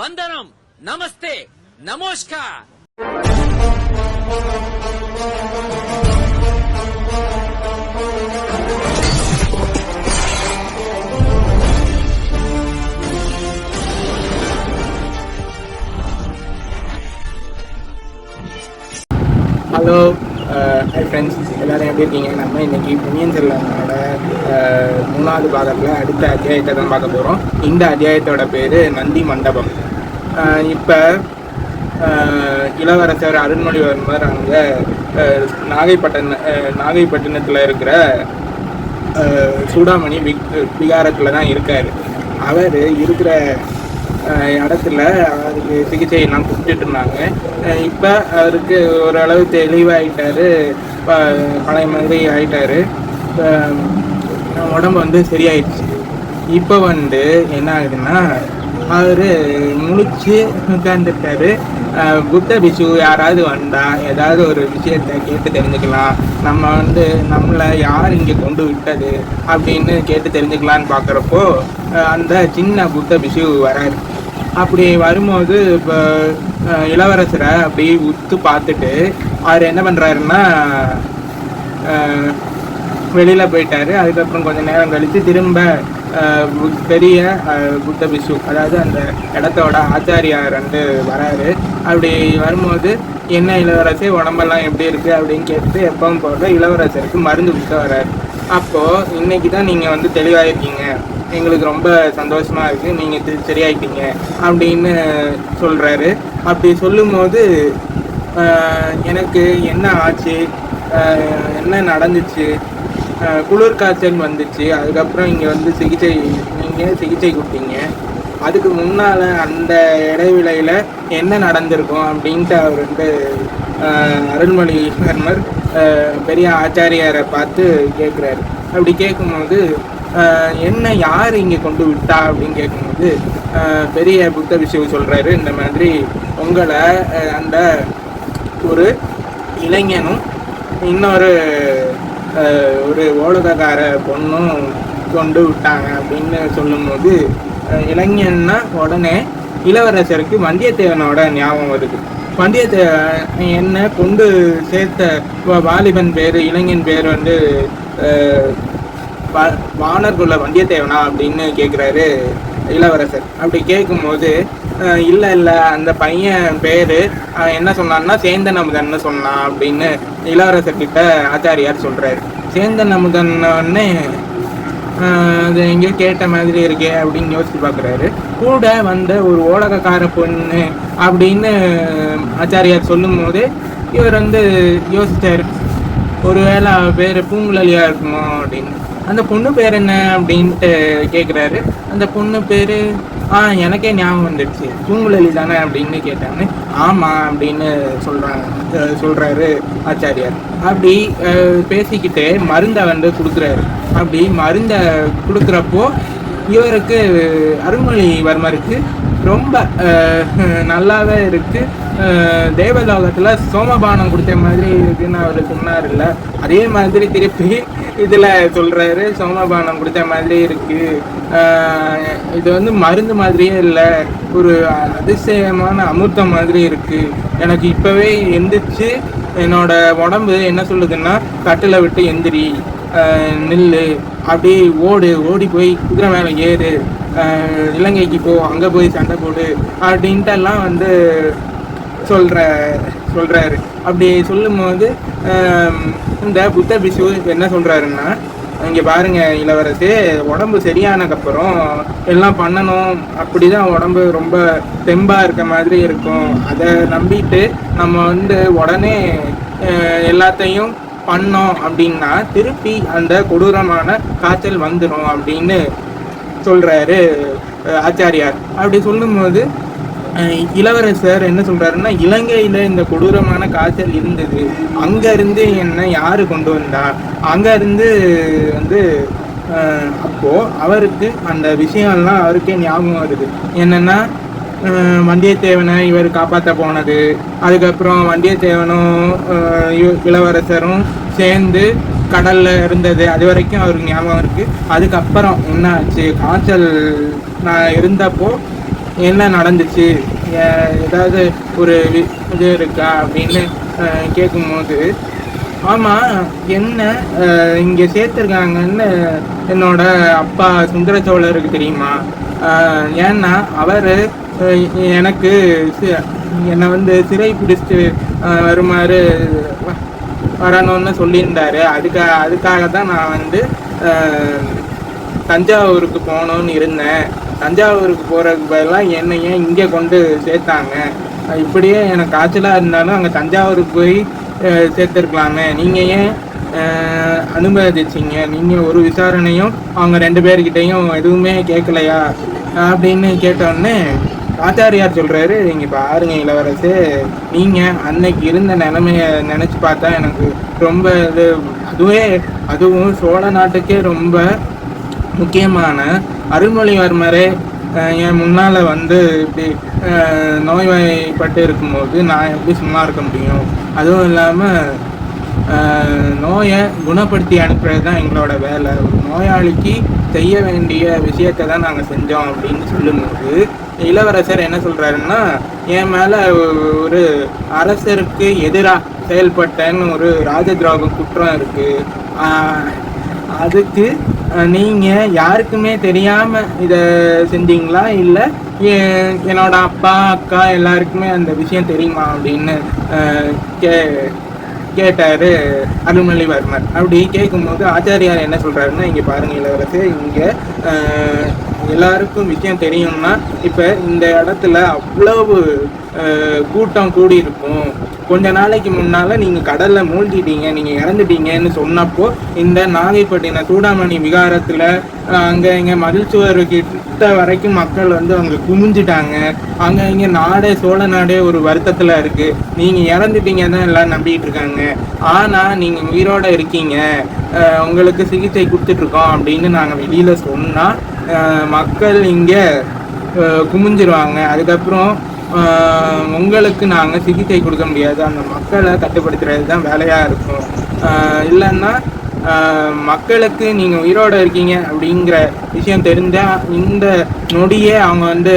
வந்தனம். நமஸ்தே. நமஸ்கார். ஹலோ ஹை ஃப்ரெண்ட்ஸ் எல்லாரும் எப்படி இருக்கீங்க? நம்ம இன்னைக்கு புண்ணியன் செல்வனோட uh, மூணாவது பாகத்தில் அடுத்த அத்தியாயத்தை தான் பார்க்க போகிறோம் இந்த அத்தியாயத்தோட பேர் நந்தி மண்டபம். இப்போ இளவரசர் அருண்மொழிவர்மர் அங்கே நாகைப்பட்டின நாகைப்பட்டினத்தில் இருக்கிற சூடாமணி விக் விகாரத்தில் தான் இருக்கார். அவர் இருக்கிற இடத்துல அவருக்கு சிகிச்சை எல்லாம் கொடுத்துட்டு இருந்தாங்க. இப்போ அவருக்கு ஓரளவு தெளிவாகிட்டார் பழைய மாதிரி ஆகிட்டார் உடம்பு வந்து சரியாயிடுச்சு. இப்போ வந்து என்ன ஆகுதுன்னா அவர் முழிச்சு உட்காந்துட்டாரு புத்த பிசு யாராவது வந்தா ஏதாவது ஒரு விஷயத்த கேட்டு தெரிஞ்சுக்கலாம். நம்ம வந்து நம்மளை யார் இங்கே கொண்டு விட்டது அப்படின்னு கேட்டு தெரிஞ்சுக்கலான்னு பார்க்குறப்போ அந்த சின்ன புத்த பிசு வராரு. அப்படி வரும்போது இப்போ இளவரசரை அப்படி உத்து பார்த்துட்டு அவர் என்ன பண்ணுறாருன்னா வெளியில் போயிட்டாரு. அதுக்கப்புறம் கொஞ்சம் நேரம் கழித்து திரும்ப பெரிய புத்த பிசு அதாவது அந்த இடத்தோட ஆச்சாரியார் வந்து வராரு. அப்படி வரும்போது என்ன இளவரசி உடம்பெல்லாம் எப்படி இருக்குது அப்படின்னு கேட்டு எப்பவும் போடுற இளவரசருக்கு மருந்து கொடுக்க வராரு. அப்போது இன்றைக்கி தான் நீங்கள் வந்து தெளிவாயிருக்கீங்க. எங்களுக்கு ரொம்ப சந்தோஷமாக இருக்குது நீங்கள் சரியாயிட்டீங்க. அப்படின்னு சொல்கிறாரு அப்படி சொல்லும்போது எனக்கு என்ன ஆச்சு? என்ன நடந்துச்சு? குளிர் காய்ச்சல் வந்துச்சு. அதுக்கப்புறம் இங்கே வந்து சிகிச்சை நீங்கள் சிகிச்சை கொடுத்தீங்க. அதுக்கு முன்னால் அந்த இடைவிலையில் என்ன நடந்திருக்கும் அப்படின்ட்டு அவர் வந்து ஆஹ், அருள்மொழிவர்மர் பெரிய ஆச்சாரியாரை பார்த்து கேட்குறாரு அப்படி கேட்கும்போது என்ன யார் இங்கே கொண்டு விட்டா அப்படின்னு கேட்கும்போது பெரிய புத்த விஷயம் சொல்கிறாரு இந்த மாதிரி உங்களை அந்த ஒரு இளைஞனும் இன்னொரு ஒரு ஓடகக்கார பொண்ணும் கொண்டு விட்டாங்க அப்படின்னு சொல்லும்போது இளைஞன்னா உடனே இளவரசருக்கு வந்தியத்தேவனோட ஞாபகம் வருது. வந்தியத்தேவன் என்ன கொண்டு சேர்த்த வாலிபன் பேர் இளைஞன் பேர் வந்து வானர்குள்ள வந்தியத்தேவனா அப்படின்னு கேட்குறாரு இளவரசர். அப்படி கேட்கும்போது இல்லை இல்லை அந்த பையன் பேர் என்ன சொன்னான்னா சேந்தன் அமுதன்னு சொன்னான் அப்படின்னு இளவரசர் கிட்ட ஆச்சாரியார் சொல்கிறாரு சேந்தன் அமுதன்னு அது எங்கேயோ கேட்ட மாதிரி இருக்கே அப்படின்னு யோசிச்சு பார்க்குறாரு கூட வந்த ஒரு ஓடகக்கார பொண்ணு அப்படின்னு ஆச்சாரியார் சொல்லும்போது இவர் வந்து யோசிச்சார். ஒருவேளை பேர் பூங்குழலியா இருக்குமோ அப்படின்னு. அந்த பொண்ணு பேர் என்ன அப்படின்ட்டு கேட்குறாரு அந்த பொண்ணு பேர் ஆ எனக்கே ஞாபகம் வந்துடுச்சு. பூங்குழலி தானே அப்படின்னு கேட்டாங்க. ஆமாம் அப்படின்னு சொல்கிறாங்க சொல்கிறாரு ஆச்சாரியார். அப்படி பேசிக்கிட்டு மருந்தை வந்து கொடுக்குறாரு. அப்படி மருந்தை கொடுக்குறப்போ இவருக்கு அருள்மொழிவர்மருக்கு ரொம்ப நல்லாவே இருக்குது தேவதாளத்தில் சோமபானம் கொடுத்த மாதிரி இருக்குன்னு அவர் இல்லை அதே மாதிரி திருப்பி இதில் சொல்கிறாரு சோமபானம் கொடுத்த மாதிரி இருக்குது இது வந்து மருந்து மாதிரியே இல்லை ஒரு அதிசயமான அமிர்தம் மாதிரி இருக்குது எனக்கு இப்போவே எந்திரிச்சு என்னோட உடம்பு என்ன சொல்லுதுன்னா கட்டில் விட்டு எந்திரி நில்லு அப்படியே ஓடு ஓடி போய் குதிரை மேலே ஏறு இலங்கைக்கு போ அங்கே போய் சண்டை போடு அப்படின்ட்டு எல்லாம் வந்து சொல்ற சொல்கிறாரு அப்படி சொல்லும்போது இந்த புத்த பிசு என்ன சொல்கிறாருன்னா இங்கே பாருங்க இளவரசே உடம்பு சரியானதுக்கப்புறம் எல்லாம் பண்ணணும். அப்படி தான் உடம்பு ரொம்ப தெம்பாக இருக்க மாதிரி இருக்கும். அதை நம்பிட்டு நம்ம வந்து உடனே எல்லாத்தையும் பண்ணோம் அப்படின்னா திருப்பி அந்த கொடூரமான காய்ச்சல் வந்துடும் அப்படின்னு சொல்கிறாரு ஆச்சாரியார். அப்படி சொல்லும்போது இளவரசர் என்ன சொல்றாருன்னா இலங்கையில இந்த கொடூரமான காய்ச்சல் இருந்தது. அங்க இருந்து என்ன யாரு கொண்டு வந்தா? அங்க இருந்து வந்து அப்போது அப்போ அவருக்கு அந்த விஷயம்லாம் அவருக்கே ஞாபகம் வருது. என்னன்னா வந்தியத்தேவனை இவர் காப்பாற்ற போனது. அதுக்கப்புறம் வந்தியத்தேவனும் இளவரசரும் சேர்ந்து கடல்ல இருந்தது. அது வரைக்கும் அவருக்கு ஞாபகம் இருக்கு. அதுக்கப்புறம் என்ன ஆச்சு? காய்ச்சல் நான் இருந்தப்போ என்ன நடந்துச்சு? ஏ- ஏதாவது ஒரு இது இருக்கா அப்படின்னு கேட்கும்போது ஆமாம் என்ன இங்கே சேர்த்துருக்காங்கன்னு என்னோட அப்பா சுந்தர சோழருக்கு தெரியுமா? ஏன்னா அவர் எனக்கு என்னை வந்து சிறை பிடிச்சிட்டு வருமாறு வரணும்னு சொல்லியிருந்தாரு. அதுக்காக அதுக்காக தான் நான் வந்து தஞ்சாவூருக்கு போகணுன்னு இருந்தேன். தஞ்சாவூருக்கு போகிறதுக்கு பதிலாக என்னை ஏன் இங்கே கொண்டு சேர்த்தாங்க? இப்படியே எனக்கு காய்ச்சலாக இருந்தாலும் அங்கே தஞ்சாவூருக்கு போய் சேர்த்துருக்கலாமே. நீங்கள் ஏன் அனுமதிச்சிங்க? நீங்கள் ஒரு விசாரணையும் அவங்க ரெண்டு பேர்கிட்டையும் எதுவுமே கேட்கலையா? அப்படின்னு கேட்டோடனே ஆச்சாரியார் சொல்கிறாரு நீங்கள் பாருங்க இளவரசு நீங்கள் அன்னைக்கு இருந்த நிலைமையை நினச்சி பார்த்தா எனக்கு ரொம்ப இது அதுவே அதுவும் சோழ நாட்டுக்கே ரொம்ப முக்கியமான அருள்மொழிவர்மரே என் முன்னால் வந்து இப்படி நோய்வாய்ப்பட்டு இருக்கும்போது நான் எப்படி சும்மா இருக்க முடியும்? அதுவும் இல்லாமல் நோயை குணப்படுத்தி அனுப்புறது தான் எங்களோட வேலை. ஒரு நோயாளிக்கு செய்ய வேண்டிய விஷயத்தை தான் நாங்கள் செஞ்சோம் அப்படின்னு சொல்லும்போது இளவரசர் என்ன சொல்கிறாருன்னா என் மேலே ஒரு அரசருக்கு எதிராக செயல்பட்டேன்னு ஒரு ராஜ துரோக குற்றம் இருக்குது அதுக்கு நீங்கள் யாருக்குமே தெரியாமல் இதை செஞ்சீங்களா? இல்லை என்னோட அப்பா அக்கா எல்லாருக்குமே அந்த விஷயம் தெரியுமா? அப்படின்னு கே கேட்டார் அருள்மொழிவர்மர். அப்படி கேட்கும்போது ஆச்சாரியார் என்ன சொல்கிறாருன்னா இங்கே பாருங்க இளவரசே இங்கே எல்லாருக்கும் விஷயம் தெரியும்னா இப்போ இந்த இடத்துல அவ்வளவு கூட்டம் கூடி இருக்கும் கொஞ்ச நாளைக்கு முன்னால் நீங்கள் கடலில் மூழ்கிட்டீங்க நீங்கள் இறந்துட்டீங்கன்னு சொன்னப்போ இந்த நாகைப்பட்டினம் சூடாமணி விகாரத்தில் அங்கே இங்கே இங்க மதில் சுவர் கிட்ட வரைக்கும் மக்கள் வந்து அவங்க குமிஞ்சிட்டாங்க. அங்கே இங்கே நாடே சோழ நாடே ஒரு வருத்தத்தில் இருக்குது நீங்கள் இறந்துட்டீங்க தான் எல்லாம் நம்பிக்கிட்டு இருக்காங்க ஆனால் நீங்கள் உயிரோட இருக்கீங்க. உங்களுக்கு சிகிச்சை கொடுத்துட்ருக்கோம் அப்படின்னு நாங்கள் வெளியில் சொன்னால் மக்கள் இங்கே குமிஞ்சிருவாங்க. அதுக்கப்புறம் உங்களுக்கு நாங்கள் சிகிச்சை கொடுக்க முடியாது. அந்த மக்களை கட்டுப்படுத்துறது தான் வேலையாக இருக்கும் இல்லைன்னா மக்களுக்கு நீங்கள் உயிரோட இருக்கீங்க அப்படிங்கிற விஷயம் தெரிஞ்சால் இந்த நொடியே அவங்க வந்து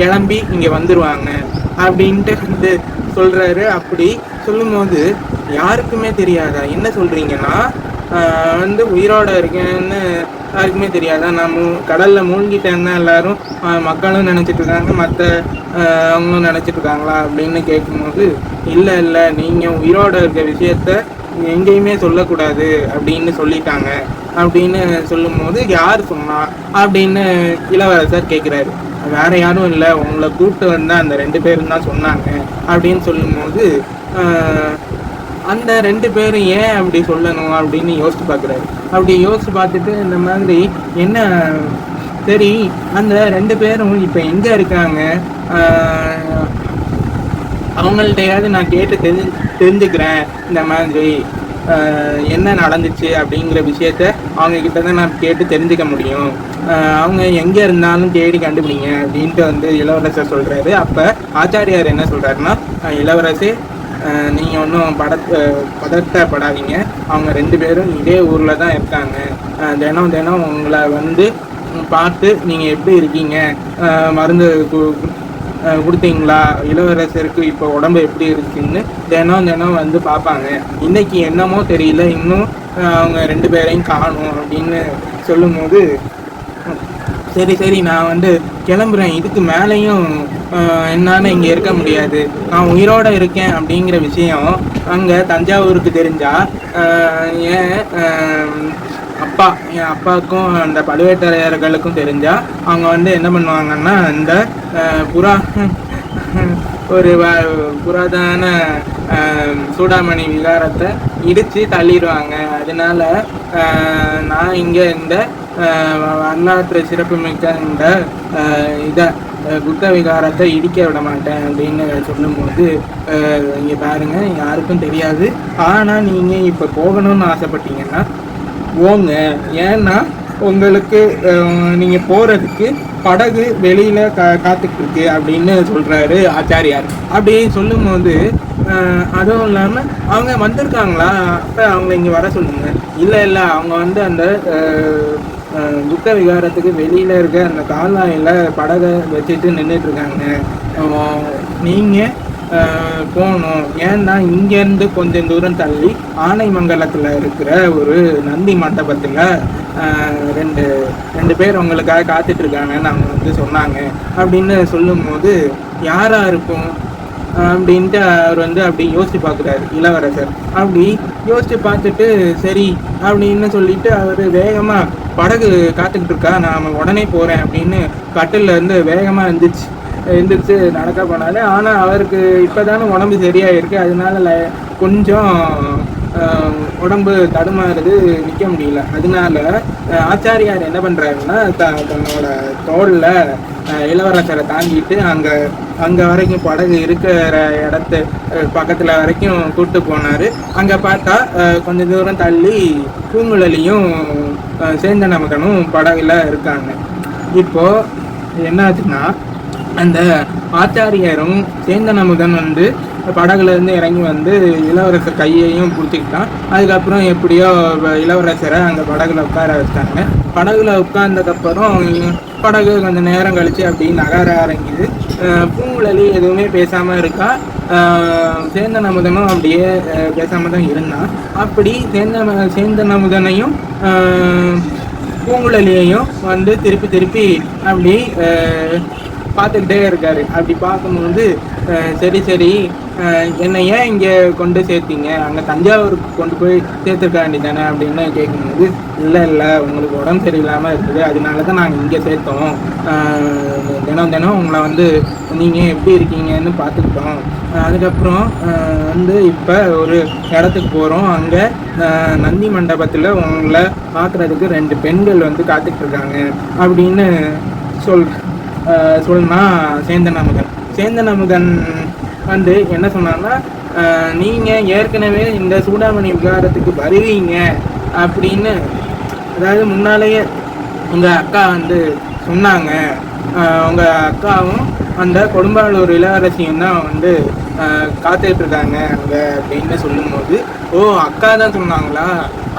கிளம்பி இங்கே வந்துடுவாங்க அப்படின்ட்டு வந்து சொல்கிறாரு அப்படி சொல்லும்போது யாருக்குமே தெரியாதா? என்ன சொல்கிறீங்கன்னா வந்து உயிரோட இருக்கேன்னு யாருக்குமே தெரியாது? நான் மூ கடலில் மூழ்கிட்டேன்னு எல்லாரும் மக்களும் நினச்சிட்டு இருக்காங்க மற்ற அவங்களும் நினச்சிட்டு இருக்காங்களா? அப்படின்னு கேட்கும்போது இல்லை இல்லை நீங்கள் உயிரோட இருக்க விஷயத்த எங்கேயுமே சொல்லக்கூடாது அப்படின்னு சொல்லிட்டாங்க. அப்படின்னு சொல்லும்போது யார் சொன்னா? அப்படின்னு இளவரசர் கேட்குறாரு வேற யாரும் இல்லை உங்களை கூப்பிட்டு வந்தால் அந்த ரெண்டு பேரும் தான் சொன்னாங்க அப்படின்னு சொல்லும்போது அந்த ரெண்டு பேரும் ஏன் அப்படி சொல்லணும் அப்படின்னு யோசிச்சு பார்க்குறாரு. அப்படி யோசிச்சு பார்த்துட்டு இந்த மாதிரி என்ன சரி அந்த ரெண்டு பேரும் இப்போ எங்கே இருக்காங்க? அவங்கள்ட்டையாவது நான் கேட்டு தெரிஞ்சு தெரிஞ்சுக்கிறேன். இந்த மாதிரி என்ன நடந்துச்சு அப்படிங்கிற விஷயத்த அவங்க கிட்ட தான் நான் கேட்டு தெரிஞ்சுக்க முடியும். அவங்க எங்கே இருந்தாலும் தேடி கண்டுபிடிங்க அப்படின்ட்டு வந்து இளவரசர் சொல்கிறாரு அப்போ ஆச்சாரியார் என்ன சொல்கிறாருன்னா இளவரசே நீங்கள் ஒன்றும் பட பதட்டப்படாதீங்க. அவங்க ரெண்டு பேரும் இதே ஊரில் தான் இருக்காங்க. தினம் தினம் உங்களை வந்து பார்த்து நீங்கள் எப்படி இருக்கீங்க? மருந்து கு- கொடுத்தீங்களா? இளவரசருக்கு இப்போ உடம்பு எப்படி இருக்குன்னு தினம் தினம் வந்து பார்ப்பாங்க. இன்னைக்கு என்னமோ தெரியல. இன்னும் அவங்க ரெண்டு பேரையும் காணும் அப்படின்னு சொல்லும்போது சரி சரி நான் வந்து கிளம்புறேன். இதுக்கு மேலேயும் என்னால் இங்கே இருக்க முடியாது. நான் உயிரோட இருக்கேன் அப்படிங்கிற விஷயம் அங்கே தஞ்சாவூருக்கு தெரிஞ்சால் ஏன் என் அப்பா என் அப்பாவுக்கும் அந்த பழுவேட்டரையர்களுக்கும் தெரிஞ்சால் அவங்க வந்து என்ன பண்ணுவாங்கன்னா இந்த புறா ஒரு வ- புராதன சூடாமணி விகாரத்தை இடித்து தள்ளிடுவாங்க. அதனால நான் இங்கே இந்த வரலாற்று சிறப்புமிக்க இந்த இதை குத்த விகாரத்தை இடிக்க விட மாட்டேன் அப்படின்னு சொல்லும்போது இங்கே பாருங்கள் பாருங்க யாருக்கும் தெரியாது. ஆனால் நீங்கள் இப்போ போகணும்னு ஆசைப்பட்டீங்கன்னா போங்க. ஏன்னா உங்களுக்கு நீங்கள் போகிறதுக்கு படகு வெளியில் கா காத்துக்கிட்டு அப்படின்னு சொல்கிறாரு ஆச்சாரியார். அப்படி சொல்லும்போது அதுவும் இல்லாமல் அவங்க வந்திருக்காங்களா? அப்போ அவங்க இங்கே வர சொல்லுங்க. இல்லை இல்லை அவங்க வந்து அந்த துக்க புத்த விகாரத்துக்கு வெளியில் இருக்க அந்த கால்வாயில் படகை வச்சுட்டு நின்றுட்டுருக்காங்க நீங்கள் போகணும். ஏன்னா இங்கேருந்து கொஞ்சம் தூரம் தள்ளி ஆனைமங்கலத்தில் இருக்கிற ஒரு நந்தி மண்டபத்தில் ரெண்டு ரெண்டு பேர் உங்களுக்காக காத்துட்ருக்காங்கன்னு அவங்க வந்து சொன்னாங்க. அப்படின்னு சொல்லும்போது யாராக இருக்கும்? அப்படின்ட்டு அவர் வந்து அப்படி யோசித்து பார்க்குறாரு இளவரசர். அப்படி யோசித்து பார்த்துட்டு சரி அப்படின்னு சொல்லிட்டு அவர் வேகமாக படகு காத்துக்கிட்டு இருக்கா நான் உடனே போகிறேன் அப்படின்னு கட்டில்ல இருந்து வேகமாக இருந்துச்சு எழுந்திரிச்சு நடக்க போனாரு. ஆனால் அவருக்கு இப்போதானே உடம்பு சரியாகிருக்கு அதனால கொஞ்சம் உடம்பு தடுமாறுது நிற்க முடியல. அதனால ஆச்சாரியார் என்ன பண்ணுறாருன்னா த தன்னோட தோளில் இளவரசரை தாங்கிட்டு அங்கே அங்கே வரைக்கும் படகு இருக்கிற இடத்து பக்கத்தில் வரைக்கும் கூட்டு போனார். அங்கே பார்த்தா கொஞ்ச தூரம் தள்ளி பூங்குழலியும் ஆஹ், சேந்தன் படகுல இருக்காங்க. இப்போது என்னாச்சுன்னா அந்த ஆச்சாரியரும் சேந்தன் அமுதன் வந்து படகுலேருந்து இறங்கி வந்து இளவரசர் கையையும் பிடிச்சிக்கிட்டான். அதுக்கப்புறம் எப்படியோ வ- இளவரசரை அங்கே படகுல உட்கார வச்சாங்க. படகுல உட்கார்ந்ததுக்கப்புறம் படகு கொஞ்சம் நேரம் கழித்து அப்படி நகர ஆரம்பிக்குது. பூங்குழலி எதுவுமே பேசாமல் இருக்கா? சேந்தன் அமுதனும் அப்படியே பேசாமல் தான் இருந்தான். அப்படி சேந்தன் சேந்தன் அமுதனையும் பூங்குழலியையும் வந்து திருப்பி திருப்பி அப்படி பார்த்துக்கிட்டே இருக்காரு. அப்படி பார்க்கும்போது சரி சரி என்னை ஏன் இங்கே கொண்டு சேர்த்தீங்க? அங்கே தஞ்சாவூருக்கு கொண்டு போய் சேர்த்துருக்க வேண்டிதானே அப்படின்னு கேட்கும்போது இல்லை இல்லை உங்களுக்கு உடம்பு சரியில்லாமல் இருக்குது. அதனால தான் நாங்கள் இங்கே சேர்த்தோம். தினம் தினம் உங்களை வந்து நீங்கள் எப்படி இருக்கீங்கன்னு பார்த்துக்கிட்டோம். அதுக்கப்புறம் வந்து இப்போ ஒரு இடத்துக்கு போகிறோம் அங்கே நந்தி மண்டபத்தில் உங்களை பார்க்குறதுக்கு ரெண்டு பெண்கள் வந்து காத்துட்ருக்காங்க அப்படின்னு சொல் சொல்லணும்னா சேந்தன் அமுதன். சேந்தன் அமுதன் வந்து என்ன சொன்னான்னா நீங்கள் ஏற்கனவே இந்த சூடாமணி விகாரத்துக்கு வருவீங்க அப்படின்னு அதாவது முன்னாலேயே உங்கள் அக்கா வந்து சொன்னாங்க. உங்கள் அக்காவும் அந்த கொடும்பாளூர் இளவரசியும் தான் வந்து காத்துட்ருக்காங்க காத்துட்டு அப்படின்னு சொல்லும்போது ஓ அக்கா தான் சொன்னாங்களா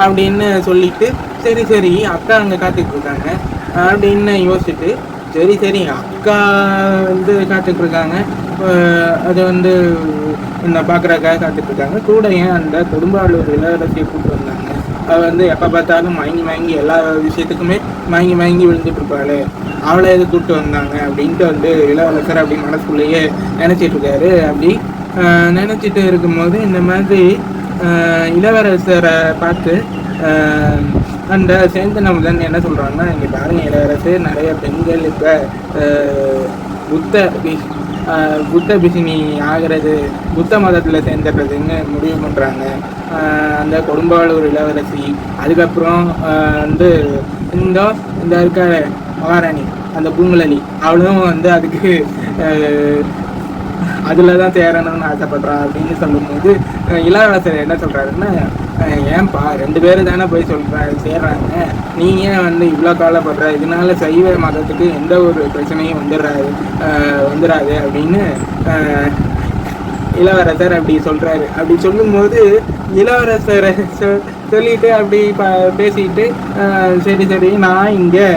அப்படின்னு சொல்லிட்டு சரி சரி அக்கா அங்கே காத்துட்ருக்காங்க அப்படின்னு யோசிச்சுட்டு சரி சரி அக்கா வந்து காத்துட்டு இருக்காங்க அது வந்து என்ன பார்க்குறக்காக காத்துட்டு இருக்காங்க கூட ஏன் அந்த கொடும்பாளூர் இளவரசியை கூப்பிட்டு வந்தாங்க. அவ வந்து எப்போ பார்த்தாலும் மயங்கி மயங்கி எல்லா விஷயத்துக்குமே மயங்கி மயங்கி விழுந்துட்டு இருப்பாளே அவளை எது கூப்பிட்டு வந்தாங்க அப்படின்ட்டு வந்து இளவரசர் அப்படி மனசுக்குள்ளேயே நினச்சிட்டு இருக்காரு அப்படி நினச்சிட்டு இருக்கும்போது இந்த மாதிரி இளவரசரை பார்த்து அந்த சேந்தன் அமுதன் என்ன சொல்கிறாங்கன்னா இங்கே பாருங்க இளவரசர் நிறைய பெண்கள் இப்போ புத்த புத்த பிசினி ஆகிறது புத்த மதத்தில் சேர்ந்துடுறதுன்னு முடிவு பண்ணுறாங்க அந்த கொடும்பாளூர் இளவரசி அதுக்கப்புறம் வந்து இந்த இந்த இருக்க மகாராணி அந்த பூங்குழலி அவளும் வந்து அதுக்கு அதில் தான் சேரணும்னு ஆசைப்படுறா அப்படின்னு சொல்லும்போது இளவரசர் என்ன சொல்கிறாருன்னா ஏன்பா ரெண்டு பேரும் தானே போய் சொல்ற சேர்றாங்க. நீ ஏன் வந்து இவ்வளோ கவலைப்படுற? இதனால சைவ மதத்துக்கு எந்த ஒரு பிரச்சனையும் வந்துடுறாது வந்துடாது அப்படின்னு இளவரசர் அப்படி சொல்கிறாரு அப்படி சொல்லும்போது இளவரசரை சொ- சொல்லிட்டு அப்படி ப- பேசிட்டு சரி சரி நான் இங்கே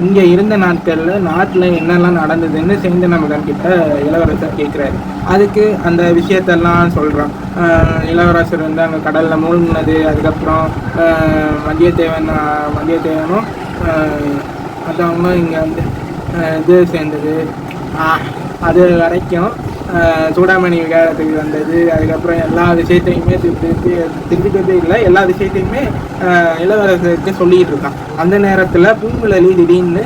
இங்கே இருந்த நாட்களில் நாட்டில் என்னெல்லாம் நடந்ததுன்னு சேந்தன மகன் கிட்ட இளவரசர் கேட்குறாரு அதுக்கு அந்த விஷயத்தெல்லாம் சொல்கிறோம் இளவரசர் வந்து அங்கே கடலில் மூழ்கினது அதுக்கப்புறம் வந்தியத்தேவன் வந்தியத்தேவனும் மற்றவங்களும் வந்து இது சேர்ந்தது. அது வரைக்கும் சூடாமணி விகாரத்துக்கு வந்தது. அதுக்கப்புறம் எல்லா விஷயத்தையுமே திருப்பி திருப்பி இல்லை. எல்லா விஷயத்தையுமே இளவரசருக்கு சொல்லிகிட்டு இருக்கான். அந்த நேரத்தில் பூங்குழலி திடீர்னு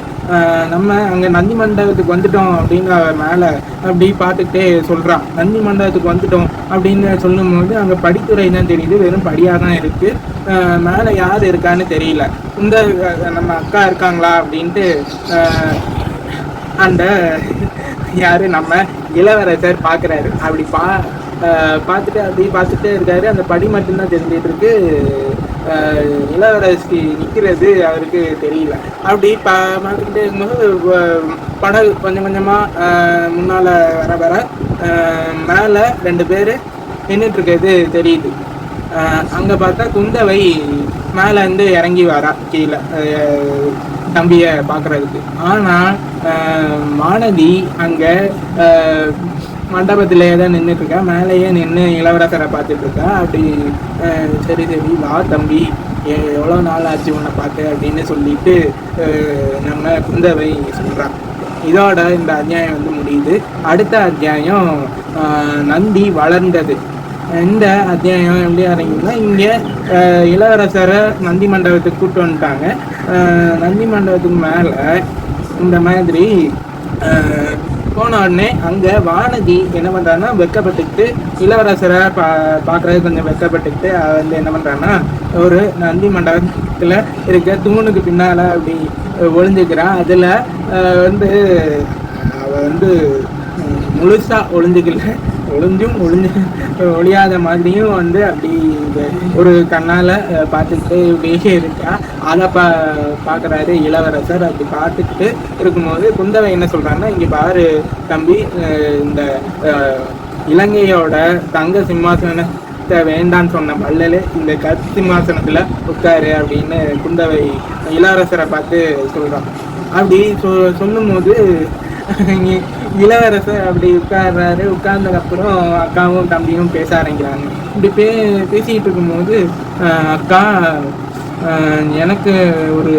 நம்ம அங்கே நந்தி மண்டபத்துக்கு வந்துட்டோம் அப்படிங்கிற மேலே அப்படி பார்த்துக்கிட்டே சொல்கிறான் நந்தி மண்டபத்துக்கு வந்துட்டோம் அப்படின்னு சொல்லும்போது அங்கே படித்துறை தான் தெரியுது. வெறும் படியாக தான் இருக்குது மேலே யார் இருக்கான்னு தெரியல. இந்த நம்ம அக்கா இருக்காங்களா அப்படின்ட்டு அந்த யார்? நம்ம இளவரசர் பார்க்குறாரு. அப்படி பா பார்த்துட்டு அப்படி பார்த்துட்டே இருக்காரு. அந்த படி மட்டும்தான் தெரிஞ்சிட்டு இருக்கு. இளவரசி நிற்கிறது அவருக்கு தெரியல. அப்படி பா பார்த்துக்கிட்டே இருக்கும்போது வ- படகு கொஞ்சம் கொஞ்சமாக முன்னால் வர வர மேலே ரெண்டு பேர் நின்றுட்டுருக்கிறது தெரியுது. அங்கே பார்த்தா குந்தவை மேலேருந்து இறங்கி வரா கீழே. தம்பியை பார்க்குறதுக்கு. ஆனால் மாணவி அங்கே மண்டபத்திலேயே தான் நின்றுட்டு இருக்கா மேலேயே நின்று இளவரசரை பார்த்துட்டு இருக்கா அப்படி சரி சரி வா தம்பி. எவ்வளோ நாள் ஆச்சு உன்னை பார்த்து அப்படின்னு சொல்லிட்டு நம்ம குந்தவை சொல்கிறான் இதோட இந்த அத்தியாயம் வந்து முடியுது. அடுத்த அத்தியாயம் நந்தி வளர்ந்தது. இந்த அத்தியாயம் எப்படி ஆரம்பிக்குதுன்னா இங்கே இளவரசரை நந்தி மண்டபத்துக்கு கூப்பிட்டு வந்துட்டாங்க. நந்தி மண்டபத்துக்கு மேலே இந்த மாதிரி போன உடனே அங்கே வானதி என்ன பண்ணுறான்னா வெக்கப்பட்டுக்கிட்டு இளவரசரை பா பார்க்குறது கொஞ்சம் வெக்கப்பட்டுக்கிட்டு அவ வந்து என்ன பண்ணுறான்னா ஒரு நந்தி மண்டபத்தில் இருக்க தூணுக்கு பின்னால் அப்படி ஒளிஞ்சுக்கிறா. அதில் வந்து அவள் வந்து முழுசாக ஒளிஞ்சிக்கல. ஒளிஞ்சும் ஒளிஞ்சு ஒளியாத மாதிரியும் வந்து அப்படி ஒரு கண்ணால் பார்த்துக்கிட்டு இப்படியே இருக்கா. அதை பா பார்க்குறாரு இளவரசர். அப்படி பார்த்துக்கிட்டு இருக்கும்போது குந்தவை என்ன சொல்கிறாங்கன்னா இங்கே பாரு தம்பி இந்த இலங்கையோட தங்க சிம்மாசனத்தை வேண்டான்னு சொன்ன பல்லலே இந்த கத் சிம்மாசனத்தில் உட்காரு அப்படின்னு குந்தவை இளவரசரை பார்த்து சொல்கிறான் அப்படி சொ சொல்லும்போது இளவரசர் அப்படி உட்கார்றாரு. உட்கார்ந்ததுக்கப்புறம் அக்காவும் தம்பியும் பேச ஆரம்பிக்கிறாங்க. இப்படி பே பேசிக்கிட்டு இருக்கும்போது அக்கா எனக்கு ஒரு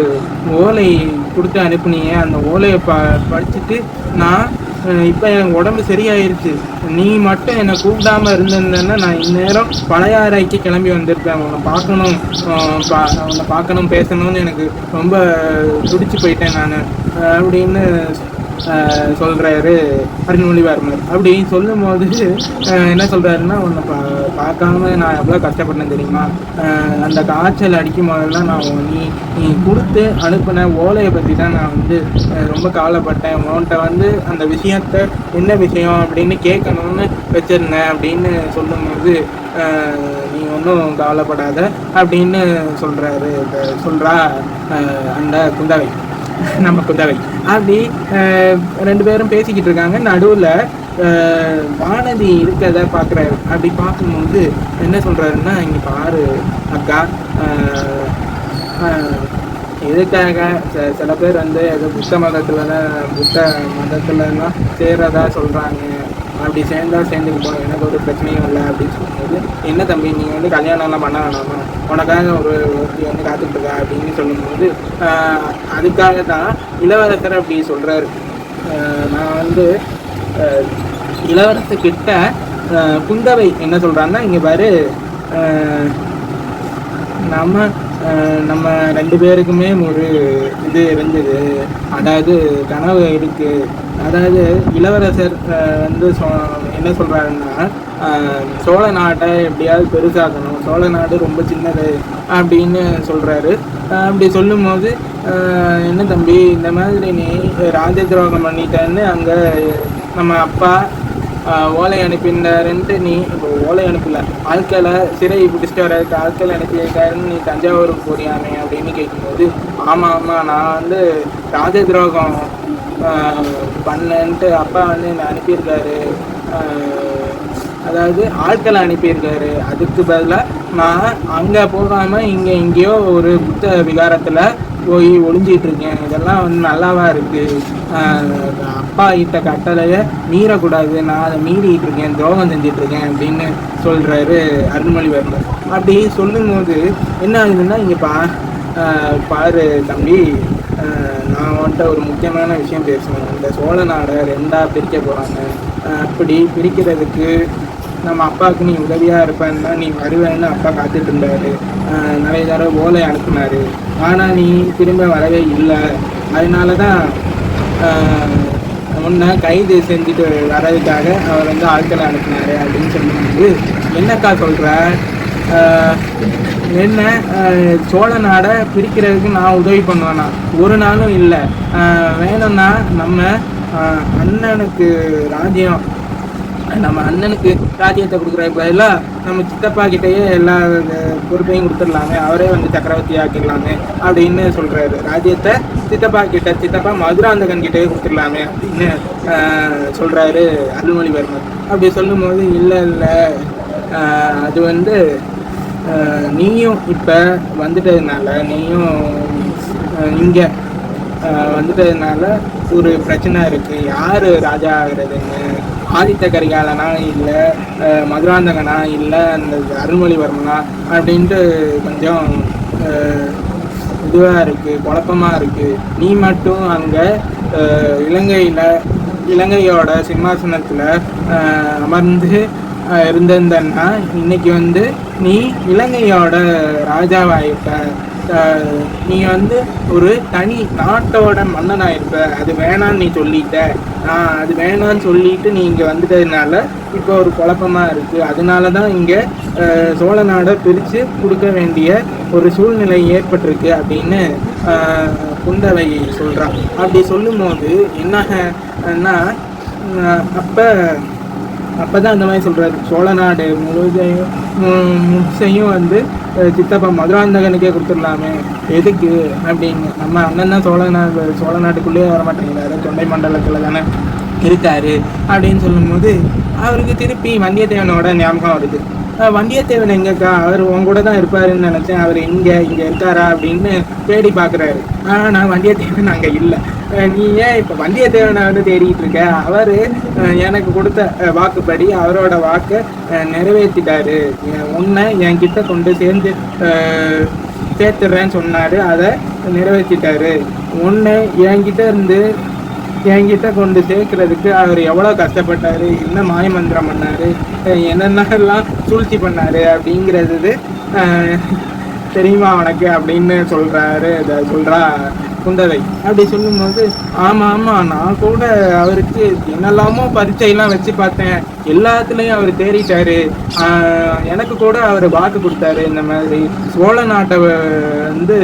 ஓலை கொடுத்து அனுப்புனீங்க. அந்த ஓலையை ப படிச்சுட்டு நான் இப்போ எனக்கு உடம்பு சரியாயிருச்சு. நீ மட்டும் என்னை கூப்பிடாம இருந்திருந்தேன்னா நான் இந்நேரம் பழையாறைக்கு கிளம்பி வந்திருப்பேன். உன்னை பார்க்கணும் பா உன்னை பார்க்கணும் பேசணும்னு எனக்கு ரொம்ப துடிச்சு போயிட்டேன் நான். அப்படின்னு சொல்கிறாரு அருண்மொழிவர்மர் அப்படின்னு சொல்லும்போது என்ன சொல்கிறாருன்னா உன்னை பா பார்க்காம நான் எவ்வளோ கஷ்டப்பட்டேன் தெரியுமா? அந்த காய்ச்சல் அடிக்கும் போதெல்லாம் நான் நீ நீ கொடுத்து அனுப்பின ஓலையை பற்றி தான் நான் வந்து ரொம்ப கவலைப்பட்டேன். உன்கிட்ட வந்து அந்த விஷயத்த என்ன விஷயம் அப்படின்னு கேட்கணும்னு வச்சுருந்தேன் அப்படின்னு சொல்லும்போது நீ ஒன்றும் கவலைப்படாத அப்படின்னு சொல்கிறாரு சொல்கிறா அந்த குந்தவை. நம்ம குந்தவை அப்படி ரெண்டு பேரும் பேசிக்கிட்டு இருக்காங்க. நடுவில் வானதி இருக்கிறத பார்க்குறாரு. அப்படி பார்க்கும்போது என்ன சொல்கிறாருன்னா இங்கே பாரு அக்கா எதுக்காக ச- சில பேர் வந்து அது புத்த மதத்தில் புத்த மதத்துலலாம் சேர்றதா சொல்கிறாங்க அப்படி சேர்ந்தா போகணும் எனக்கு ஒரு பிரச்சனையும் இல்லை அப்படின்னு சொல்லும்போது என்ன தம்பி நீங்கள் வந்து கல்யாணம்லாம் பண்ண வேணாமா? உனக்காக ஒரு ஒருத்தி வந்து காத்துட்டு இருக்கா அப்படின்னு சொல்லும்போது அதுக்காக தான் இளவரசர் அப்படி சொல்கிறாரு நான் வந்து இளவரசர்கிட்ட குந்தவை என்ன சொல்கிறாங்கன்னா இங்கே பாரு நம்ம நம்ம ரெண்டு பேருக்குமே ஒரு இது இருந்தது. அதாவது கனவு இருக்கு. அதாவது இளவரசர் வந்து சொ- என்ன சொல்கிறாருன்னா சோழ நாட்டை எப்படியாவது பெருசாக்கணும். சோழ நாடு ரொம்ப சின்னது அப்படின்னு சொல்கிறாரு அப்படி சொல்லும்போது என்ன தம்பி இந்த மாதிரி நீ ராஜ துரோகம் பண்ணிட்டேன்னு அங்கே நம்ம அப்பா ஓலை அனுப்பினாருன்ட்டு நீ இப்போ ஓலை அனுப்பல. ஆட்களை சிறை பிடிச்சிட்டு ஆட்களை ஆட்கள் அனுப்பியிருக்காருன்னு நீ தஞ்சாவூருக்கு போறியாமே அப்படின்னு கேட்கும்போது ஆமாம் ஆமாம் நான் வந்து ராஜ துரோகம் பண்ணன்ட்டு பண்ணேன்ட்டு அப்பா வந்து என்னை அனுப்பியிருக்காரு. அதாவது ஆட்களை அனுப்பியிருக்காரு. அதுக்கு பதிலாக நான் அங்கே போகாமல் இங்கே எங்கேயோ ஒரு புத்த விகாரத்தில் போய் ஒளிஞ்சிட்டு இருக்கேன். இதெல்லாம் வந்து நல்லாவா இருக்கு. அப்பா இட்ட கட்டளையை மீறக்கூடாது. நான் அதை மீறிட்டு இருக்கேன் துரோகம் செஞ்சிட்டு இருக்கேன் அப்படின்னு சொல்றாரு அருள்மொழிவர்மர் அப்படி சொல்லும்போது என்ன ஆகுதுன்னா இங்கே பா பாரு தம்பி நான் வந்துட்டு ஒரு முக்கியமான விஷயம் பேசணும். இந்த சோழ நாடை ரெண்டாக பிரிக்க போகிறாங்க அப்படி பிரிக்கிறதுக்கு நம்ம அப்பாவுக்கு நீ உதவியாக இருப்பேன்னு தான் நீ வருவேன்னு அப்பா காத்துட்டு இருந்தாரு நிறைய தடவை ஓலை அனுப்புனாரு. ஆனால் நீ திரும்ப வரவே இல்லை. அதனால தான் முன்ன கைது செஞ்சுட்டு வர்றதுக்காக அவர் வந்து ஆட்களை அனுப்புனாரு அப்படின்னு சொல்லும்போது என்னக்கா சொல்கிற என்ன? சோழ நாடை பிரிக்கிறதுக்கு நான் உதவி பண்ணுவேன்னா ஒரு நாளும் இல்லை. வேணும்னா நம்ம அண்ணனுக்கு ராஜ்யம் நம்ம அண்ணனுக்கு ராஜ்யத்தை கொடுக்குறதுக்கு பதிலாக நம்ம சித்தப்பா கிட்டேயே எல்லா பொறுப்பையும் கொடுத்துடலாமே. அவரே வந்து சக்கரவர்த்தி ஆக்கிடலாமே அப்படின்னு சொல்கிறாரு ராஜ்யத்தை சித்தப்பா கிட்ட சித்தப்பா மதுராந்தகன் கிட்டே கொடுத்துடலாமே அப்படின்னு சொல்கிறாரு அருள்மொழிவர்மர் அப்படி சொல்லும்போது இல்லை இல்லை. அது வந்து நீயும் இப்போ வந்துட்டதுனால நீயும் இங்கே வந்துட்டதுனால ஒரு பிரச்சனை இருக்குது யார் ராஜா ஆகிறதுன்னு? ஆதித்த கரிகாலனா இல்லை மதுராந்தகனா இல்லை அந்த அருள்மொழிவர்மனா அப்படின்ட்டு கொஞ்சம் இதுவாக இருக்குது குழப்பமாக இருக்குது நீ மட்டும் அங்கே இலங்கையில் இலங்கையோட சிம்மாசனத்தில் அமர்ந்து இருந்திருந்தன்னா இன்னைக்கு வந்து நீ இலங்கையோட ராஜாவாயிருப்ப நீ வந்து ஒரு தனி நாட்டோட மன்னனாக இருப்ப அது வேணான்னு நீ சொல்லிட்ட. ஆஹ் அது வேணான்னு சொல்லிட்டு நீ இங்கே வந்துட்டதுனால இப்போ ஒரு குழப்பமா இருக்குது அதனால தான் இங்கே சோழ நாடை பிரித்து கொடுக்க வேண்டிய ஒரு சூழ்நிலை ஏற்பட்டிருக்கு அப்படின்னு குந்தவை சொல்கிறான் அப்படி சொல்லும்போது என்ன அப்போ அப்போ தான் அந்த மாதிரி சொல்கிறாரு சோழ நாடு முழுதையும் முழுசையும் வந்து சித்தப்பா மதுராந்தகனுக்கே கொடுத்துடலாமே. எதுக்கு அப்படின்னு. நம்ம அண்ணன் தான் சோழ நாடு சோழ நாட்டுக்குள்ளேயே வரமாட்டேங்கிறாரு தொண்டை மண்டலத்தில் தானே இருக்காரு அப்படின்னு சொல்லும்போது அவருக்கு திருப்பி வந்தியத்தேவனோட ஞாபகம் வருது. வந்தியத்தேவன் எங்கக்கா? அவர் உன் கூட தான் இருப்பாருன்னு நினச்சேன். அவர் எங்கே இங்கே இருக்காரா அப்படின்னு தேடி பார்க்குறாரு. ஆனால் வந்தியத்தேவன் அங்கே இல்லை. நீ ஏன் இப்போ வந்தியத்தேவனை வந்து தேடிட்டு இருக்க? அவர் எனக்கு கொடுத்த வாக்குப்படி அவரோட வாக்கை நிறைவேற்றிட்டாரு உன்னை என் கிட்ட கொண்டு சேர்ந்து சேர்த்துடுறேன்னு சொன்னாரு. அதை நிறைவேற்றிட்டாரு உன்னை என்கிட்ட இருந்து என்கிட்ட கொண்டு சேர்க்கறதுக்கு அவர் எவ்வளோ கஷ்டப்பட்டாரு என்ன மாயமந்திரம் பண்ணாரு என்னென்னலாம் சூழ்ச்சி பண்ணாரு அப்படிங்கிறது தெரியுமா உனக்கு அப்படின்னு சொல்கிறாரு இதை சொல்கிறா குந்தவை. அப்படி சொல்லும்போது ஆமாம் ஆமாம் நான் கூட அவருக்கு என்னெல்லாமோ பரீட்சையெல்லாம் வச்சு பார்த்தேன். எல்லாத்துலேயும் அவர் தேறிட்டாரு. எனக்கு கூட அவர் வாக்கு கொடுத்தாரு இந்த மாதிரி. சோழ நாட்டை வந்து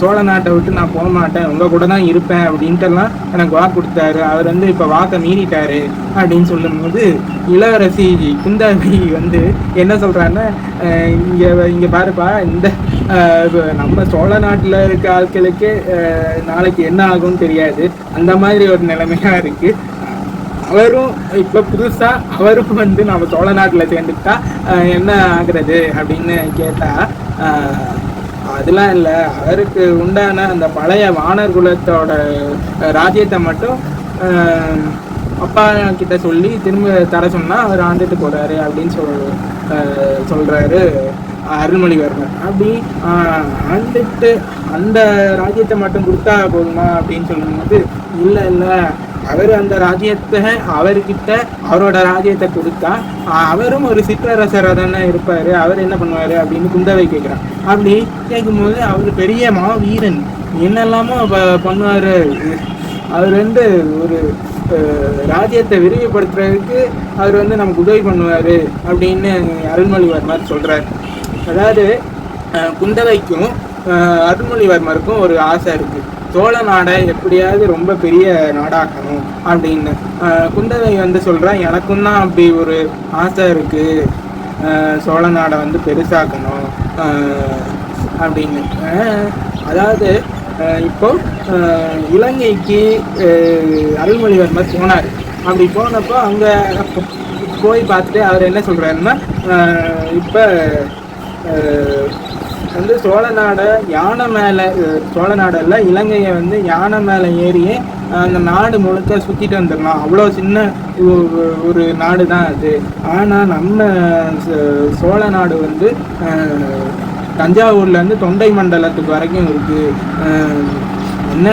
சோழ நாட்டை விட்டு நான் போக மாட்டேன். உங்கள் கூட தான் இருப்பேன் அப்படின்ட்டுலாம் எனக்கு வாக்கு கொடுத்தாரு. அவர் வந்து இப்போ வாக்கை மீறிட்டாரு அப்படின்னு சொல்லும்போது இளவரசி குந்தாவி வந்து என்ன சொல்கிறாங்கன்னா இங்கே இங்கே பாருப்பா இந்த நம்ம சோழ நாட்டில் இருக்க ஆட்களுக்கு நாளைக்கு என்ன ஆகும்னு தெரியாது. அந்த மாதிரி ஒரு நிலைமையாக இருக்குது அவரும் இப்போ புதுசாக அவரும் வந்து நம்ம சோழ நாட்டில் சேர்ந்துட்டா என்ன ஆகுறது அப்படின்னு கேட்டால் அதெல்லாம் இல்லை. அவருக்கு உண்டான அந்த பழைய வானர் குலத்தோட ராஜ்யத்தை மட்டும் அப்பா கிட்ட சொல்லி திரும்ப தர சொன்னால் அவர் ஆண்டுட்டு போகிறாரு அப்படின்னு சொல் சொல்கிறாரு அருள்மொழிவர்மர். அப்படி ஆண்டுட்டு அந்த ராஜ்யத்தை மட்டும் கொடுத்தா போதுமா அப்படின்னு சொல்லும்போது இல்லை இல்லை. அவர் அந்த ராஜ்யத்தை அவர்கிட்ட அவரோட ராஜ்யத்தை கொடுத்தா அவரும் ஒரு சிற்றரசராக தானே இருப்பார். அவர் என்ன பண்ணுவார் அப்படின்னு குந்தவை கேட்குறான் அப்படி கேட்கும்போது அவர் பெரிய மாவீரன். என்னெல்லாமோ பண்ணுவார். அவர் வந்து ஒரு ராஜ்யத்தை விரிவுபடுத்துறதுக்கு அவர் வந்து நமக்கு உதவி பண்ணுவார் அப்படின்னு அருள்மொழிவர்மர் சொல்கிறார் அதாவது குந்தவைக்கும் அருள்மொழிவர்மருக்கும் ஒரு ஆசை இருக்குது சோழ நாடை எப்படியாவது ரொம்ப பெரிய நாடாக்கணும் அப்படின்னு. குந்தவை வந்து சொல்கிறேன் எனக்கும் தான் அப்படி ஒரு ஆசை இருக்குது சோழ நாடை வந்து பெருசாக்கணும். அப்படின்னு. அதாவது இப்போ இலங்கைக்கு அருள்மொழிவர்மர் போனார். அப்படி போனப்போ அங்கே போய் பார்த்துட்டு அவர் என்ன சொல்கிறாருன்னா இப்போ வந்து சோழ நாடை யானை மேலே சோழ நாடல்ல இலங்கையை வந்து யானை மேலே ஏறியே அந்த நாடு முழுக்க சுற்றிட்டு வந்துடலாம் அவ்வளோ சின்ன ஒரு நாடு தான் அது. ஆனால் நம்ம சோழ நாடு வந்து தஞ்சாவூர்லேருந்து தொண்டை மண்டலத்துக்கு வரைக்கும் இருக்குது என்ன?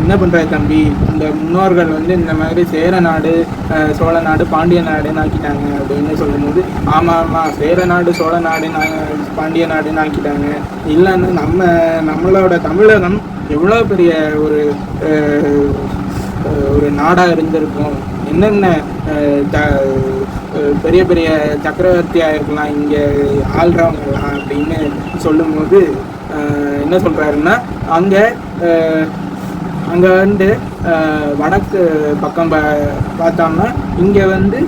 என்ன பண்ணுற தம்பி? இந்த முன்னோர்கள் வந்து இந்த மாதிரி சேர நாடு சோழ நாடு பாண்டிய நாடுன்னு ஆக்கிட்டாங்க அப்படின்னு சொல்லும்போது ஆமாம் ஆமாம் சேர நாடு சோழ நாடு பாண்டிய நாடுன்னு ஆக்கிட்டாங்க. இல்லைன்னா நம்ம நம்மளோட தமிழகம் எவ்வளோ பெரிய ஒரு ஒரு நாடாக இருந்திருக்கும். என்னென்ன த- பெரிய பெரிய சக்கரவர்த்தியாக இருக்கலாம் இங்கே ஆள்றவங்கலாம் அப்படின்னு சொல்லும்போது என்ன சொல்கிறாருன்னா அங்கே அங்கே வந்து வடக்கு பக்கம் பா பார்த்தோம்னா இங்கே வந்து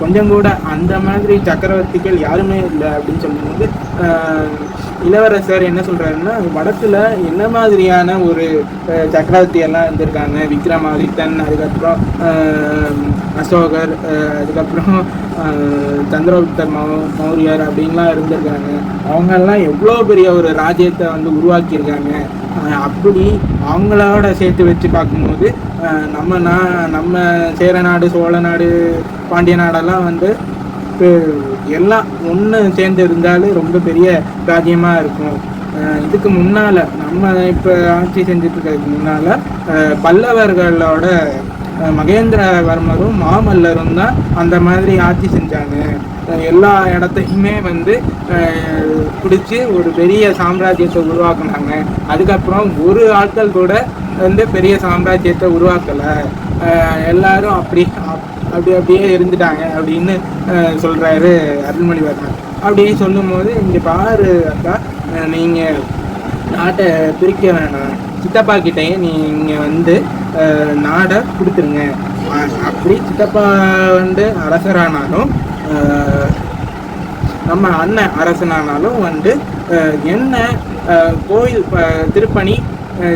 கொஞ்சம் கூட அந்த மாதிரி சக்கரவர்த்திகள் யாருமே இல்லை அப்படின்னு சொல்லும்போது இளவரசர் என்ன சொல்கிறாருன்னா வடக்குல என்ன மாதிரியான ஒரு சக்கரவர்த்தி எல்லாம் இருந்திருக்காங்க? விக்ரமாதித்தன் அதுக்கப்புறம் அசோகர் அதுக்கப்புறம் சந்திரகுப்தர் மௌ- மௌரியர் அப்படின்லாம் இருந்திருக்காங்க. அவங்கெல்லாம் எவ்வளோ பெரிய ஒரு ராஜ்யத்தை வந்து உருவாக்கியிருக்காங்க. அப்படி அவங்களோட சேர்த்து வச்சு பார்க்கும்போது நம்ம நா நம்ம சேர நாடு சோழ நாடு பாண்டிய நாடெல்லாம் வந்து எல்லாம் ஒன்று சேர்ந்து இருந்தாலே ரொம்ப பெரிய ராஜ்யமாக இருக்கும். இதுக்கு முன்னால் நம்ம இப்போ ஆட்சி செஞ்சுட்ருக்கிறதுக்கு முன்னால் பல்லவர்களோட மகேந்திரவர்மரும் மாமல்லரும் தான் அந்த மாதிரி ஆட்சி செஞ்சாங்க. எல்லா இடத்தையுமே வந்து பிடிச்சி ஒரு பெரிய சாம்ராஜ்யத்தை உருவாக்குனாங்க. அதுக்கப்புறம் ஒரு ஆட்கள் கூட வந்து பெரிய சாம்ராஜ்யத்தை உருவாக்கலை. எல்லாரும் அப்படி அப்படி அப்படியே இருந்துட்டாங்க அப்படின்னு சொல்கிறாரு அருள்மொழிவர்மன். அப்படியே சொல்லும்போது இங்கே பாரு அக்கா நீங்கள் நாட்டை பிரிக்க வேணாம். சித்தப்பா கிட்டயே நீங்கள் வந்து நாடை கொடுத்துருங்க. அப்படி சித்தப்பா வந்து அரசரானாலும் நம்ம அண்ணன் அரசனானாலும் வந்து என்ன கோயில் திருப்பணி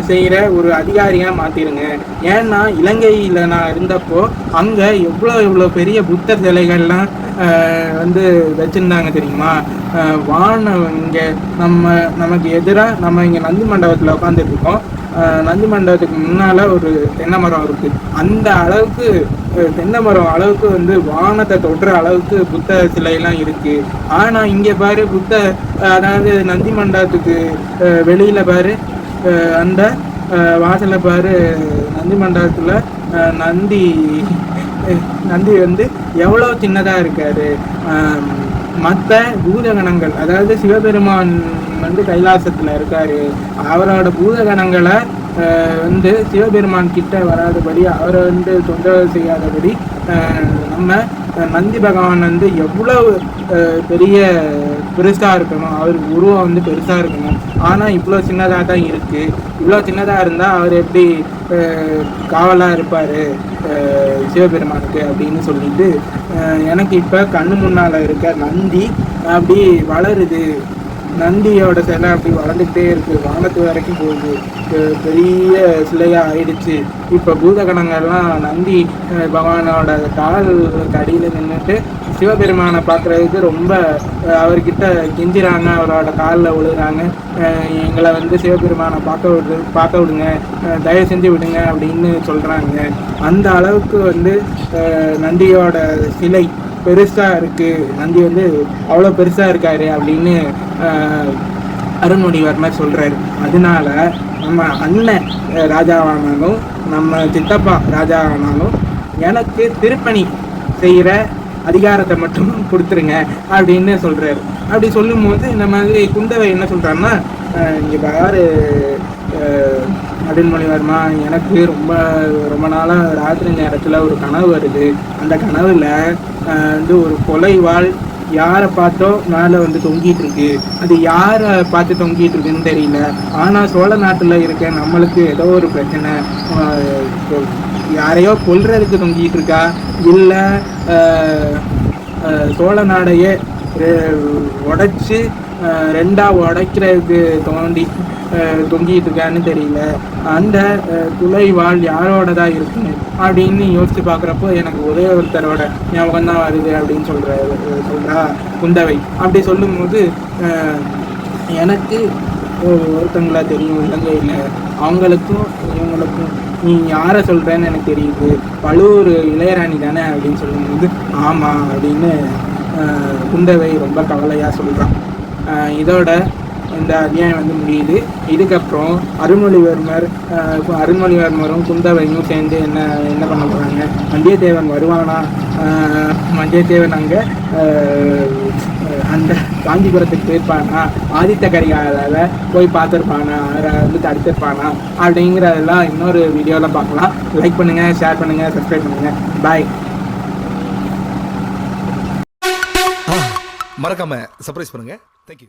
செய்கிற ஒரு அதிகாரியாக மாற்றிருங்க ஏன்னா இலங்கையில் நான் இருந்தப்போ அங்கே எவ்வளோ எவ்வளோ பெரிய புத்தர் சிலைகள்லாம் வந்து வச்சுருந்தாங்க தெரியுமா? வான வானம் இங்கே நம்ம நமக்கு எதிராக நம்ம இங்கே நந்தி மண்டபத்தில் உட்காந்துட்ருக்கோம் நந்தி மண்டபத்துக்கு முன்னால் ஒரு தென்னை மரம் இருக்குது அந்த அளவுக்கு தென்னை மரம் அளவுக்கு வந்து வானத்தை தொடுற அளவுக்கு புத்த சிலையெல்லாம் இருக்குது ஆனால் இங்கே பாரு புத்த அதாவது நந்தி மண்டபத்துக்கு வெளியில் பாரு அந்த வாசலை பாரு நந்தி மண்டபத்தில் நந்தி நந்தி வந்து எவ்வளோ சின்னதாக இருக்காரு. மற்ற பூதகணங்கள் அதாவது சிவபெருமான் வந்து கைலாசத்தில் இருக்கார். அவரோட பூதகணங்களை வந்து சிவபெருமான் கிட்ட வராதபடி அவரை வந்து தொந்தரவு செய்யாதபடி நம்ம நந்தி பகவான் வந்து எவ்வளவு பெரிய பெருசாக இருக்கணும் அவர் உருவம் வந்து பெருசாக இருக்கணும் ஆனால் இவ்வளோ சின்னதாக தான் இருக்குது இவ்வளோ சின்னதாக இருந்தால் அவர் எப்படி காவலாக இருப்பார் சிவபெருமானுக்கு அப்படின்னு சொல்லிட்டு எனக்கு இப்போ கண்ணு முன்னால இருக்க நந்தி அப்படி வளருது. நந்தியோட சிலை அப்படி வளர்ந்துக்கிட்டே இருக்கு. வானத்து வரைக்கும் போகுது. பெரிய சிலையா ஆயிடுச்சு. இப்ப பூதகணங்கள்லாம் நந்தி பகவானோட கால் அடியில நின்றுட்டு சிவபெருமானை பார்க்கறதுக்கு ரொம்ப அவர்கிட்ட கெஞ்சுறாங்க. அவரோட காலில் விழுகிறாங்க. எங்களை வந்து சிவபெருமானை பார்க்க விடு பார்க்க விடுங்க. தயவு செஞ்சு விடுங்க அப்படின்னு சொல்கிறாங்க அந்த அளவுக்கு வந்து நந்தியோட சிலை பெருசாக இருக்குது நந்தி வந்து அவ்வளோ பெருசாக இருக்காரு அப்படின்னு அருண்மொழிவர்மர் சொல்கிறாரு அதனால நம்ம அண்ணன் ராஜாவானாலும் நம்ம சித்தப்பா ராஜாவானாலும் எனக்கு திருப்பணி செய்கிற அதிகாரத்தை மட்டும் கொடுத்துருங்க அப்படின்னு சொல்கிறாரு அப்படி சொல்லும்போது இந்த மாதிரி குந்தவை என்ன சொல்றாருன்னா இங்கே பாரு அஹ், அருண்மொழிவர்மா எனக்கு ரொம்ப ரொம்ப நாளாக ராத்திரி நேரத்தில் ஒரு கனவு வருது. அந்த கனவில் வந்து ஒரு கொலைவாள் யாரை பார்த்தோ மேலே வந்து தொங்கிட்டு இருக்கு. அது யாரை பார்த்து தொங்கிட்டு இருக்குன்னு தெரியல. ஆனால் சோழ நாட்டில் இருக்க நம்மளுக்கு ஏதோ ஒரு பிரச்சனை. யாரையோ கொல்றதுக்கு தொங்கிட்டு இருக்கா? இல்லை சோழ நாடையே உடைச்சு ரெண்டாக உடைக்கிறதுக்கு தோண்டி தொங்கிட்டு இருக்கான்னு தெரியல. அந்த துளை துளைவாள் யாரோடதா இருக்கு அப்படின்னு யோசிச்சு பார்க்குறப்போ எனக்கு ஒரே ஒருத்தரோட ஞாபகம் தான் வருது அப்படின்னு சொல்ற சொல்றா குந்தவை. அப்படி சொல்லும்போது எனக்கு ஒருத்தங்களா தெரியும் இலங்கையில். அவங்களுக்கும் இவங்களுக்கும் நீ யாரை சொல்கிறேன்னு எனக்கு தெரியுது. பழுவூர் இளையராணி தானே அப்படின்னு சொல்லும்போது ஆமாம் அப்படின்னு குந்தவை ரொம்ப கவலையாக சொல்கிறான் இதோட இந்த அத்தியாயம் வந்து முடியுது. இதுக்கப்புறம் அருள்மொழிவர்மர் அருள்மொழிவர்மரும் குந்தவையும் சேர்ந்து என்ன என்ன பண்ண போகிறாங்க வந்தியத்தேவன் வருவானா? வந்தியத்தேவன் அங்கே அந்த காஞ்சிபுரத்துக்கு போயிருப்பானா? ஆதித்த கரிகாலால் போய் பார்த்துருப்பானா? அவரை வந்து தடுத்திருப்பானா? அப்படிங்கிறதெல்லாம் இன்னொரு வீடியோவில் பார்க்கலாம். லைக் பண்ணுங்கள் ஷேர் பண்ணுங்கள் சப்ஸ்கிரைப் பண்ணுங்கள் பாய் மறக்காமல் சர்ப்ரைஸ் பண்ணுங்கள் தேங்க்யூ